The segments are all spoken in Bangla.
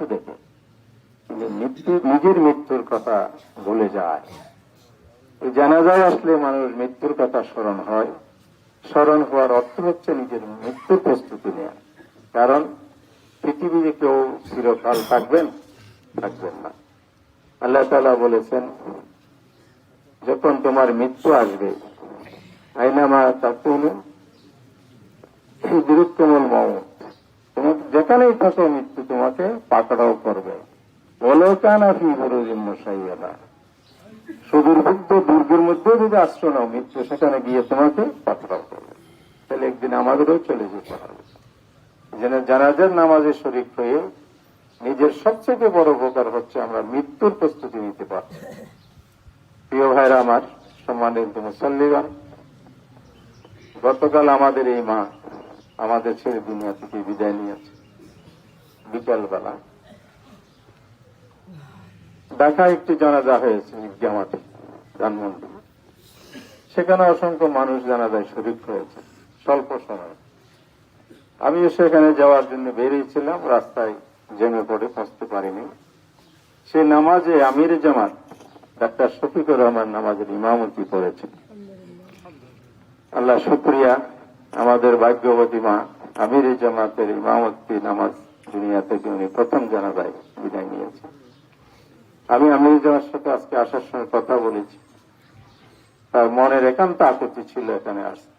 দেখে মৃত্যু নিজের মৃত্যুর কথা ভুলে যায়। জানাজায় আসলে মানুষ মৃত্যুর কথা স্মরণ হয়। স্মরণ হওয়ার অর্থ হচ্ছে নিজের মৃত্যুর প্রস্তুতি নেওয়া কারণ পৃথিবীতে কেউ চিরকাল থাকবেন থাকবেন না। আল্লাহ তালা বলেছেন, যখন তোমার মৃত্যু আসবে, আইনামা তাকুন দূরত্বমূল মৌত তোমাকে যেখানেই থাকো মৃত্যু তোমাকে পাকড়াও করবে। বলকান আফি বরুজিম মশাইয়ালা সুদূরবুদ্ধ দুর্গের মধ্যে যদি আশ্রয় নাও মৃত্যু সেখানে গিয়ে তোমাকে পাকড়াও করবে। তাহলে একদিন আমাদেরও চলে যেতে হবে। যেন জানাজার নামাজে শরিক হয়ে নিজের সবচেয়ে বড় উপকার হচ্ছে আমরা মৃত্যুর প্রস্তুতি নিতে পারছি প্রিয় ভাইরা আমার সম্মানিত মুসল্লিগণ, গতকাল আমাদের এই মা আমাদের ছেলে দুনিয়া থেকে বিদায় নিয়েছে। বিকালবেলা। ঢাকা একটি জানাজা হয়েছে, জামাতে, ধানমন্ডি। সেখানে অসংখ্য মানুষ জানাজায় শরীর হয়েছে, স্বল্প সময়। আমিও সেখানে যাওয়ার জন্য বেরিয়েছিলাম রাস্তায় জেমে পড়ে পৌঁছতে পারিনি। সে নামাজে আমির জামাত, ডাক্তার শফিকুর রহমান নামাজের ইমামতি করেছেন আল্লাহ শুক্রিয়া। আমাদের ভাগ্যবতী মা, আমির জামাতের ইমামতি নামাজ দুনিয়া থেকে উনি প্রথম জানাজায় বিদায় নিয়েছেন। আমি আমির জামার সাথে আজকে আসার সময় কথা বলেছি। তার মনের একান্ত আপত্তি ছিল এখানে আসতে।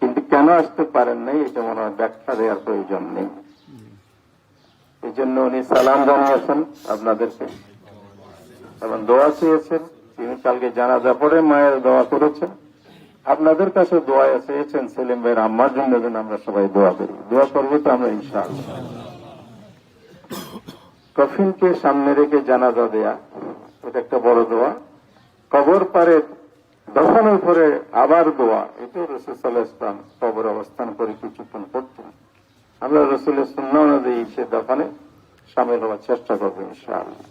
কিন্তু কেন আসতে পারেন নাই, এটা মনে হয় ব্যাখ্যা দেওয়ার প্রয়োজন নেই। এই জন্য উনি সালাম জানিয়েছেন আপনাদেরকে। এবং দোয়া চেয়েছেন, তিনি কালকে জানাজা পড়ে মায়ের দোয়া করেছেন। আপনাদের কাছে দোয়া চেয়েছেন সেলিম ভাইয়ের আম্মার জন্য যেন আমরা সবাই দোয়া করি। দোয়া করব তো আমরা ইনশাআল্লাহ। কফিনকে সামনে রেখে জানাজা দেয়া, এটা একটা বড় দোয়া। কবর পারে দফানোর পরে আবার দোয়া, এটাও রসুল সাল্লাহ ইসলাম কবর অবস্থান করে কিছুক্ষণ করতেন। আমরা রসুলের সুন্না অনুযায়ী সে দফানে সামিল হওয়ার চেষ্টা করব ইনশাআল্লাহ।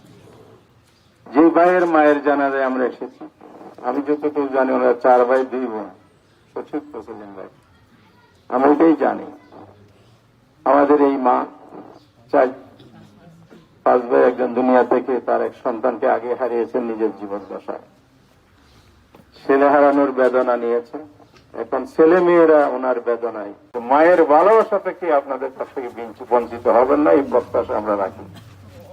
যে ভাইয়ের মায়ের জানাজায় আমরা এসেছি। আমি যতটুকু জানি, ওনারা চার ভাই, দুই বোন। সঠিক প্রচলন ভাই আমি ওইটাই জানি। আমাদের এই মা চার পাঁচ ভাই একজন দুনিয়া থেকে তার এক সন্তানকে আগে হারিয়েছেন নিজের জীবন দশায়। ছেলে হারানোর বেদনা নিয়েছেন এখন ছেলে মেয়েরা ওনার বেদনায়। মায়ের ভালোবাসা থেকে আপনাদের কাছ থেকে বিঞ্চ- বঞ্চিত হবেন না, এই প্রত্যাশা আমরা রাখি।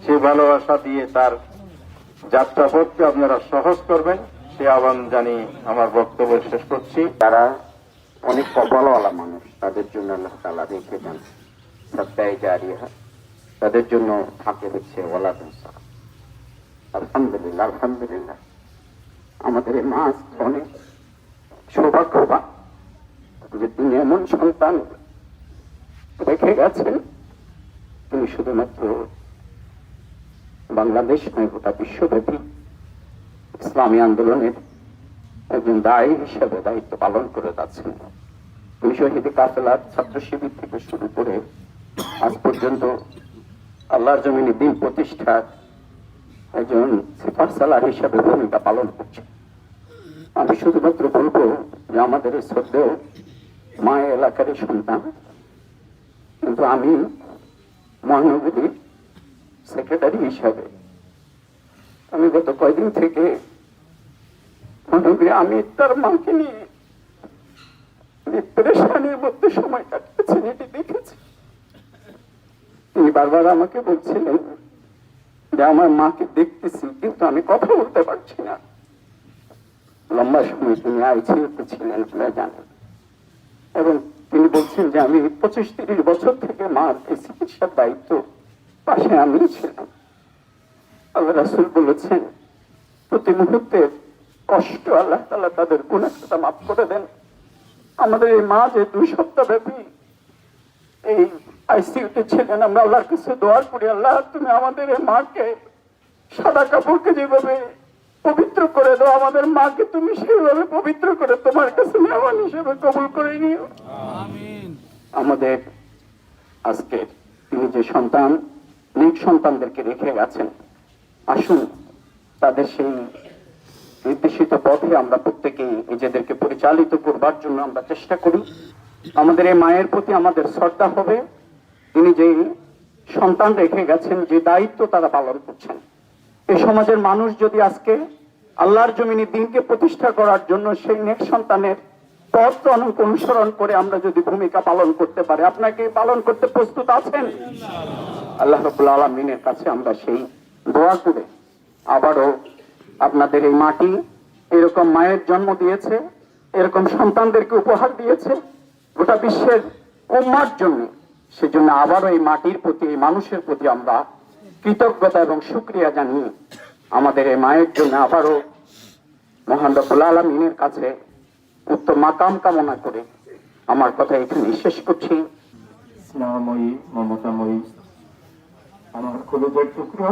সেই ভালোবাসা দিয়ে তার যাত্রা যাত্রাপথকে আপনারা সহজ করবেন। সে আহ্বান জানি আমার বক্তব্য শেষ করছি। তারা অনেক কপালওয়ালা মানুষ, তাদের জন্য আল্লাহ তালা রেখে দেন সত্যায় জারিয়া। তাদের জন্য থাকে হচ্ছে ওলা আলহামদুলিল্লাহ আলহামদুলিল্লাহ। আমাদের এই মা আজকে অনেক সৌভাগ্যবান। যে তিনি এমন সন্তান রেখে গেছেন, তিনি শুধুমাত্র বাংলাদেশ নয়, গোটা বিশ্বব্যাপী ইসলামী আন্দোলনের একজন দায়ী হিসেবে দায়িত্ব পালন করে যাচ্ছেন। তিনি শহীদ কাফেলার ছাত্র শিবির থেকে শুরু করে আজ পর্যন্ত আল্লাহর জমিনে দিন প্রতিষ্ঠার একজন সিফার সালার হিসাবে ভূমিকা পালন করছে। আমি শুধুমাত্র বলব যে আমাদের শ্রদ্ধেয় মায়ের এলাকারই সন্তান, কিন্তু আমি মহানগরীর সেক্রেটারি হিসাবে আমি গত কয়দিন থেকে আমি তার মাকে নিয়ে প্রেশানির মধ্যে সময় কাটাচ্ছি, এটি দেখেছি। তিনি বারবার আমাকে বলছিলেন যে, আমার মাকে দেখতেছি, কিন্তু আমি কথা বলতে পারছি না। লম্বা সময় তিনি আইসিউতে ছিলেন আপনারা জানেন। এবং তিনি বলছেন যে, আমি পঁচিশ তিরিশ বছর থেকে মার এই চিকিৎসার দায়িত্ব পাশে আমি ছিলাম। আল্লাহ রাসুল বলেছেন, প্রতি মুহূর্তে কষ্ট আল্লাহ তালা তাদের গুণাটা মাফ করে দেন। আমাদের এই মা যে দুই সপ্তাহ ব্যাপী এই আইসিউতে ছিলেন আমরা আল্লাহর কাছে দোয়ার করি আল্লাহ তুমি আমাদের এই মাকে সাদা কাপড়কে যেভাবে পবিত্র করে দাও আমাদের মাকে তুমি সেইভাবে পবিত্র করে তোমার কাছে মেহমান হিসেবে কবুল করে নিও। আমাদের আজকে তিনি যে সন্তান নিজ সন্তানদেরকে রেখে গেছেন। আসুন তাদের সেই নির্দেশিত পথে আমরা প্রত্যেকে নিজেদেরকে পরিচালিত করবার জন্য আমরা চেষ্টা করি। আমাদের এই মায়ের প্রতি আমাদের শ্রদ্ধা হবে। তিনি যে সন্তান রেখে গেছেন, যে দায়িত্ব তারা পালন করছেন। এই সমাজের মানুষ যদি আজকে আল্লাহর জমিনে দিনকে প্রতিষ্ঠা করার জন্য সেই নেক সন্তানের পথ অনুসরণ করে আমরা যদি ভূমিকা পালন করতে পারি আপনাকে পালন করতে প্রস্তুত আছেন? আল্লাহ রবুল্লা আলমিনের কাছে আমরা সেই দোয়া করে আবারও আপনাদের এই মাটি এরকম মায়ের জন্ম দিয়েছে, এরকম সন্তানদেরকে উপহার দিয়েছে, গোটা বিশ্বের উম্মার জন্য। সেজন্য আবারও এই মাটির প্রতি, এই মানুষের প্রতি আমরা কৃতজ্ঞতা এবং সুক্রিয়া জানিয়ে আমাদের এই মায়ের জন্য আবারও মহান রব্বুল আলমিনের কাছে উত্তম মাকাম কামনা করে আমার কথা এখানে শেষ করছি। স্নেহময়ী মমতাময়ী, আমার কলেজের টুকরা?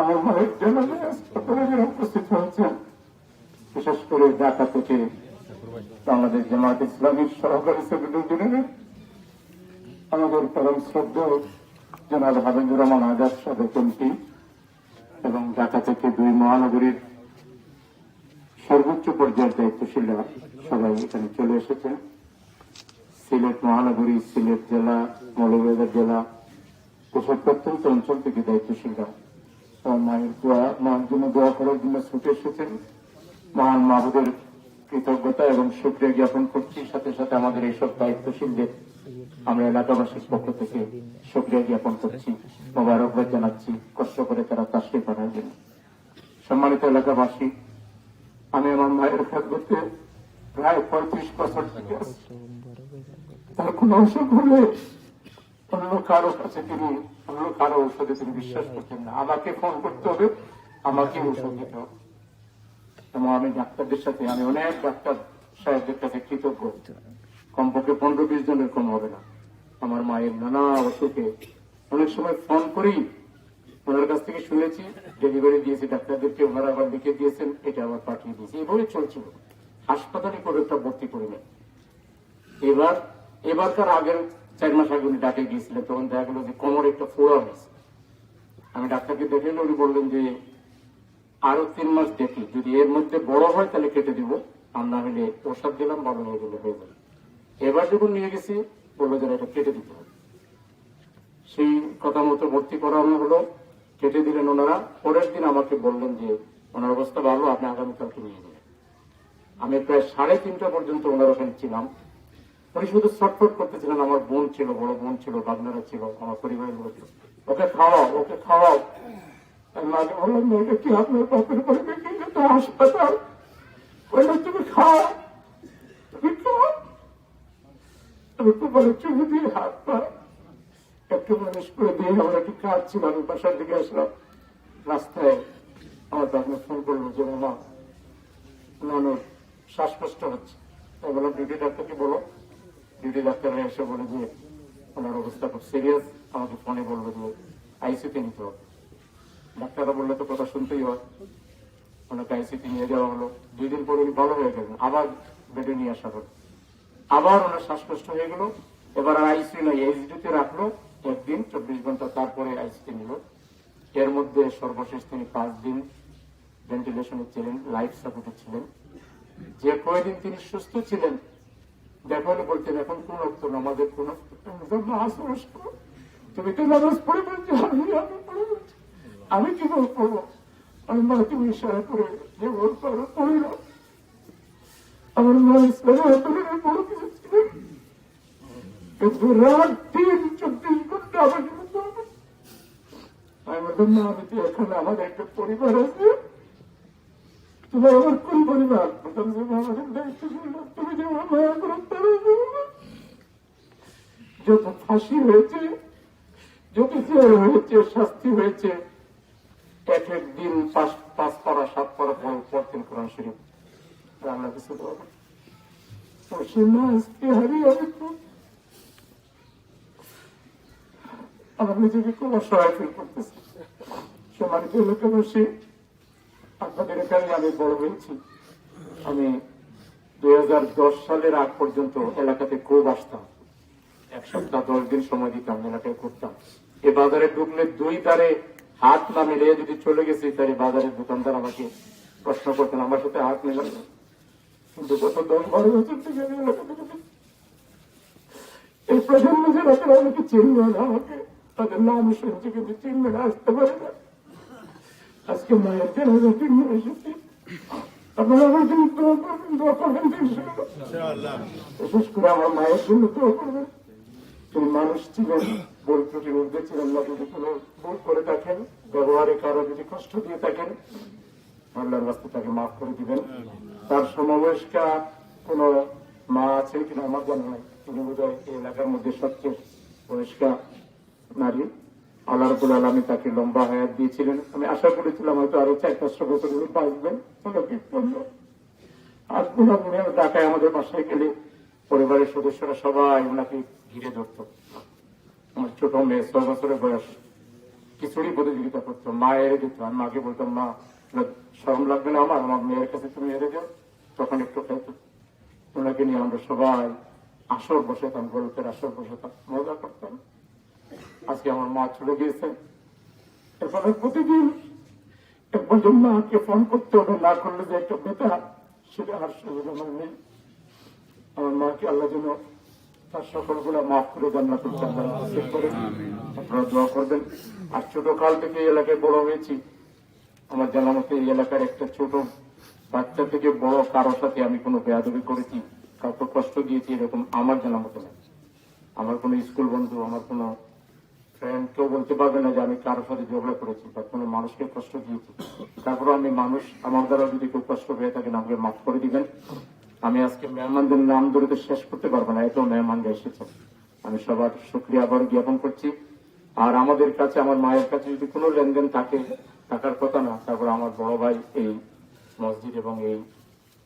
আমার মায়ের জন্য হাসপাতালে উপস্থিত হয়েছেন বিশেষ করে ঢাকা থেকে বাংলাদেশ জামাত ইসলামীর সহকারী সেক্রেটারি আমাদের পরম শ্রদ্ধা জনাব হাবিবুর রহমান আজাদ সাবেক এমপি এবং ঢাকা থেকে দুই মহানগরীর সর্বোচ্চ পর্যায়ের দায়িত্বশীলরা সবাই এখানে চলে এসেছেন। সিলেট মহানগরী, সিলেট জেলা, মৌলভীবাজার জেলা এসব প্রত্যন্ত অঞ্চল থেকে দায়িত্বশীলরা মায়ের দোয়া মার জন্য দোয়া করার জন্য ছুটে এসেছেন। মহান মাহবুদের কৃতজ্ঞতা এবং সুক্রিয়া জ্ঞাপন করছি। সাথে সাথে আমাদের এইসব দায়িত্বশীলদের আমরা এলাকাবাসীর পক্ষ থেকে সুক্রিয়া জ্ঞাপন করছি, মোবারকবাদ জানাচ্ছি, কষ্ট করে তারা তাসরি করার জন্য। সম্মানিত এলাকাবাসী, আমি আমার মায়ের খেদমতে প্রায় পঁয়ত্রিশ বছর থেকে তার কোন অসুখ হলে অন্য কারও কাছে তিনি অন্য কারও ঔষধে তিনি বিশ্বাস করতেন না। আমাকে ফোন করতে হবে আমাকে ঔষধ দিতে হবে। এবং আমি ডাক্তারদের সাথে আমি অনেক ডাক্তার সাহেবদের কাছে কৃতজ্ঞ। কমপক্ষে পনেরো বিশ জনের কম হবে না। আমার মায়ের নানা অসুখে অনেক সময় ফোন করেই ওনার কাছ থেকে শুনেছি ডেলিভারি দিয়েছি ডাক্তারদেরকে ওনারা আবার লিখে দিয়েছেন এটা আবার পাঠিয়ে দিয়েছি। এভাবে চলছিল। হাসপাতালে করে একটা ভর্তি করে নেন এবার এবারকার আগের চার মাস আগে উনি ডাকে গিয়েছিলেন, তখন দেখা গেল যে কোমর একটা ফোড়া হয়েছে। আমি ডাক্তারকে দেখে উনি বললেন যে, আরও তিন মাস দেখি, যদি এর মধ্যে বড় হয় তাহলে কেটে দিব, আর না হলে ওষুধ দিলাম, ভালো হয়ে গেলে হয়ে যাবে। এবার যখন নিয়ে গেছি, বলল যে এটা কেটে দিতে হবে। সেই কথা মতো ভর্তি করানো হলো, কেটে দিলেন ওনারা। পরের দিন আমাকে বললেন যে, ওনার অবস্থা ভালো, আপনি আগামীকালকে নিয়ে যাবেন। আমি প্রায় সাড়ে তিনটা পর্যন্ত ওনার ওখানে ছিলাম। উনি শুধু ছটফট করতেছিলেন আমার বোন ছিল বড় বোন ছিল বাগনারা ছিল আমার পরিবারের লোক ছিল। ওকে খাওয়াও ওকে খাওয়াও। আমি বললাম "না, কি আপনার বাপের তো হাসপাতাল। বলল তুমি খাও। তুমি খাও। আমি বলে চুমু দিয়ে হাত পা একটু মানুষ করে দিয়ে আমরা একটু কাঁদছিল আমি বাসার দিকে আসলাম। রাস্তায় আমার বাবা ফোন করল যে মামা নানুর শ্বাসকষ্ট হচ্ছে। বললাম ডিউটি ডাক্তারকে বলো ডিউটি ডাক্তাররা এসে বলে যে ওনার অবস্থা খুব সিরিয়াস আমাকে ফোনে বলল যে আইসিতে নিতে হবে ডাক্তাররা বললে তো কথা শুনতেই হয় ওনাকে আইসিতে নিয়ে যাওয়া হলো দুই দিন পরে উনি ভালো হয়ে গেলেন আবার বেডে নিয়ে আসা হলো আবার ওনার শ্বাসকষ্ট হয়ে গেল এবার আর আইসিইউ নয় এইচডিতে রাখল একদিন চব্বিশ ঘণ্টা তারপরে আইসিতে নিল এর মধ্যে সর্বশেষ তিনি পাঁচ দিন ভেন্টিলেশনে ছিলেন লাইফ সাপোর্টে ছিলেন যে কয়দিন তিনি সুস্থ ছিলেন দেখা হলে বলতেন এখন কোন রক্ত নামাজের কোন তুমি তো নামাজ পড়ে বলছো আমি আমি কি বল পড়ব আমি মা তুমি ইশারা করে যে বল পারো পড়ে আমার মা ইসলামের আন্দোলনের বড় কিছু ছিলেন কিন্তু রাত দিন চব্বিশ ঘণ্টা আমাকে বলতে হবে। আমি বললাম না আমি তো এখানে আমার একটা পরিবার আছে। তোমার আমার কোন পরিবার তুমি যে মায়া করো যত ফাঁসি হয়েছে যত জেল হয়েছে শাস্তি হয়েছে এক দিন পাঁচ পাঁচ পারা সাত পারা পড়তেন কোরআন শরীফ বাংলা কিছু আমার নিজেকে খুব অসহায় ফিল করতেছি সম্মানিত এলাকাবাসী আপনাদের এখানে আমি বড় হয়েছি। আমি দুই হাজার দশ সালের আগ পর্যন্ত এলাকাতে খুব আসতাম। এক সপ্তাহ, দশ দিন সময় দিতাম এলাকায় করতাম এ বাজারে ঢুকলে দুই ধারে হাত না মিলিয়ে যদি চলে গেছি, তাহলে বাজারের দোকানদার আমাকে প্রশ্ন করতেন, আমার সাথে হাত মেলান কিন্তু গত দশ বারো বছর থেকে আমি এলাকাতে এই প্রজন্ম যারা তারা আমাকে চিনবে না আমাকে। তাদের নাম শুনছে কিন্তু চিনবে না, আসতে পারে না। আজকে মায়ের জানাজা জন্য এসেছি আপনারা আমার জন্য দোয়া করবেন দোয়া বিশেষ করে আমার মায়ের জন্য দোয়া করবেন। তিনি মানুষ ছিলেন ভুল ত্রুটির মধ্যে ছিলেন না যদি কোনো ভুল করে থাকেন ব্যবহারে কারও যদি কষ্ট দিয়ে থাকেন আল্লাহর রাস্তা তাকে মাফ করে দিবেন। তার সমবয়স্কা কোন মা আছেন কিনা আমার জানা নাই তিনি বোধ হয় এই এলাকার মধ্যে সবচেয়ে বয়স্কা নারী। আল্লাহ রবুল আলমী তাকে লম্বা হায়াত দিয়েছিলেন। আমি আশা করেছিলাম হয়তো আরও চার পাঁচশো বছর উনি বাঁচবেন আজ পুনঃ ঢাকায় আমাদের বাসায় গেলে পরিবারের সদস্যরা সবাই ওনাকে ঘিরে ধরত। আমার ছোট মেয়ে ছয় বছরের বয়স। খিচুড়ি প্রতিযোগিতা করতো, মা এড়ে দিত। আমি মাকে বলতাম, মা শরম লাগবে না আমার? আমার মেয়ের কাছে তুমি এড়ে যাও, তখন একটু খাইতো। ওনাকে নিয়ে আমরা সবাই আসর বসাতাম গল্পের আসর বসাতাম, মজা করতাম। আজকে আমার মা চলে গিয়েছে। এরপরে প্রতিদিন একজন ফোন করতে হবে, না করলে যে একটা বেতা সেটা আর সুযোগ আমার নেই। আমার মাকে আল্লাহ যেন তার সকলগুলো মাফ করে জান্নাত করে আপনারা দোয়া করবেন। আর ছোট কাল থেকে এলাকায় বড় হয়েছি। আমার জানা মতে এই এলাকার একটা ছোট বাচ্চা থেকে বড় কারোর সাথে আমি কোনো বেয়াদবি করেছি, কাউকে কষ্ট দিয়েছি, এরকম আমার জানা মতে না। আমার কোনো স্কুল বন্ধু, আমার কোনো কেউ বলতে পারবে না যে আমি কারোর সাথে ঝগড়া করেছি, বা কোনো মানুষকে কষ্ট দিয়েছি। তারপরে আমি মানুষ, আমার দ্বারা যদি কেউ কষ্ট পেয়ে থাকেন আমাকে মাফ করে দিবেন। আমি আজকে মেহমানদের নাম ধরে তো শেষ করতে পারব না এত মেহমানরা এসেছেন আমি সবার শুক্রিয়া আবার জ্ঞাপন করছি। আর আমাদের কাছে, আমার মায়ের কাছে যদি কোনো লেনদেন থাকে, থাকার কথা না, তারপর আমার বড় ভাই এই মসজিদ এবং এই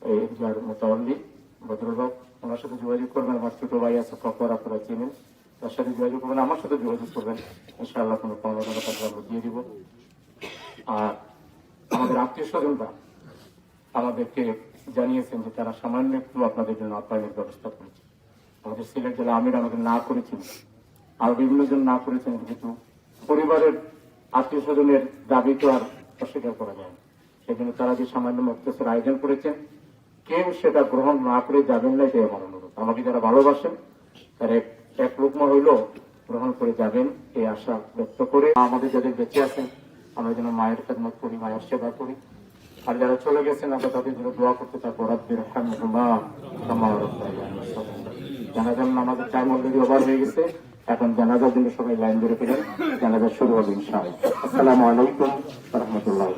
এরিয়ার ভদ্রলোক, ওনার সাথে যোগাযোগ করবেন। আমার ছোট ভাই আছে ফকর আপনারা চিনেন। তার সাথে যোগাযোগ করবেন, আমার সাথে যোগাযোগ করবেন। ইনশাআল্লাহ কোনো টাকা টাকা আমরা দিয়ে দিব। আর আমাদের আত্মীয় স্বজনরা আমাদেরকে জানিয়েছেন যে তারা সামান্য একটু আপনাদের জন্য আপ্যায়নের ব্যবস্থা করেছে। আমাদের সিলেট জেলা আমির আমাদের না করেছিল আরও বিভিন্ন জন না করেছেন কিন্তু পরিবারের আত্মীয় স্বজনের দাবি তো আর অস্বীকার করা যায় না। সেজন্য তারা যে সামান্য মক্তসের আয়োজন করেছেন, কেউ সেটা গ্রহণ না করে যাবেন না, এটাই আমার অনুরোধ। আমাকে যারা ভালোবাসেন, তারা এক- রূপমা হইলেও গ্রহণ করে যাবেন এই আশা ব্যক্ত করে। আমাদের যাদের বেঁচে আছেন, আমরা যেন মায়ের খেদমত করি, মায়ের সেবা করি। আর যারা চলে গেছেন, আমরা তাদের জন্য দোয়া করতে রাব্বায়ানি সগীরা। জানাজার নামাজের টাইম অলরেডি ওভার হয়ে গেছে। এখন জানাজার জন্য সবাই লাইন ধরে ফেলেন। জানাজা শুরু হবে ইনশাআল্লাহ। আসসালামু আলাইকুম রহমতুল্লাহ